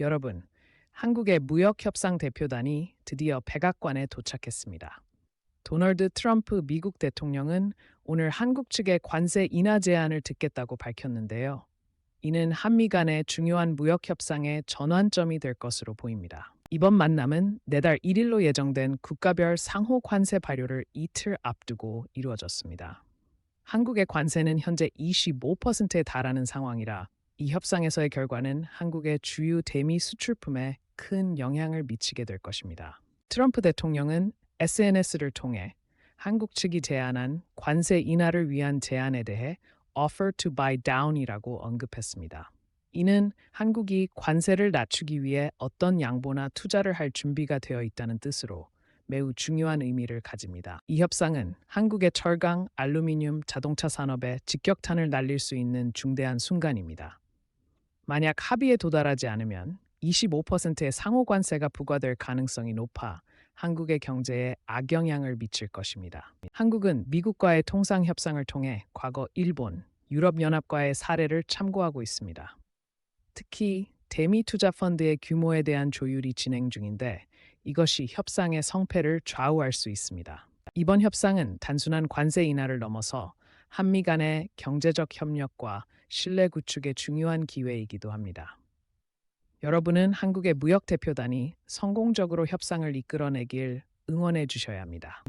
여러분, 한국의 무역협상 대표단이 드디어 백악관에 도착했습니다. 도널드 트럼프 미국 대통령은 오늘 한국 측의 관세 인하 제안을 듣겠다고 밝혔는데요. 이는 한미 간의 중요한 무역협상의 전환점이 될 것으로 보입니다. 이번 만남은 내달 1일로 예정된 국가별 상호 관세 발효를 이틀 앞두고 이루어졌습니다. 한국의 관세는 현재 25%에 달하는 상황이라 이 협상에서의 결과는 한국의 주요 대미 수출품에 큰 영향을 미치게 될 것입니다. 트럼프 대통령은 SNS를 통해 한국 측이 제안한 관세 인하를 위한 제안에 대해 offer to buy down이라고 언급했습니다. 이는 한국이 관세를 낮추기 위해 어떤 양보나 투자를 할 준비가 되어 있다는 뜻으로 매우 중요한 의미를 가집니다. 이 협상은 한국의 철강, 알루미늄, 자동차 산업에 직격탄을 날릴 수 있는 중대한 순간입니다. 만약 합의에 도달하지 않으면 25%의 상호 관세가 부과될 가능성이 높아 한국의 경제에 악영향을 미칠 것입니다. 한국은 미국과의 통상 협상을 통해 과거 일본, 유럽연합과의 사례를 참고하고 있습니다. 특히 대미 투자 펀드의 규모에 대한 조율이 진행 중인데 이것이 협상의 성패를 좌우할 수 있습니다. 이번 협상은 단순한 관세 인하를 넘어서 한미 간의 경제적 협력과 신뢰 구축의 중요한 기회이기도 합니다. 여러분은 한국의 무역 대표단이 성공적으로 협상을 이끌어내길 응원해 주셔야 합니다.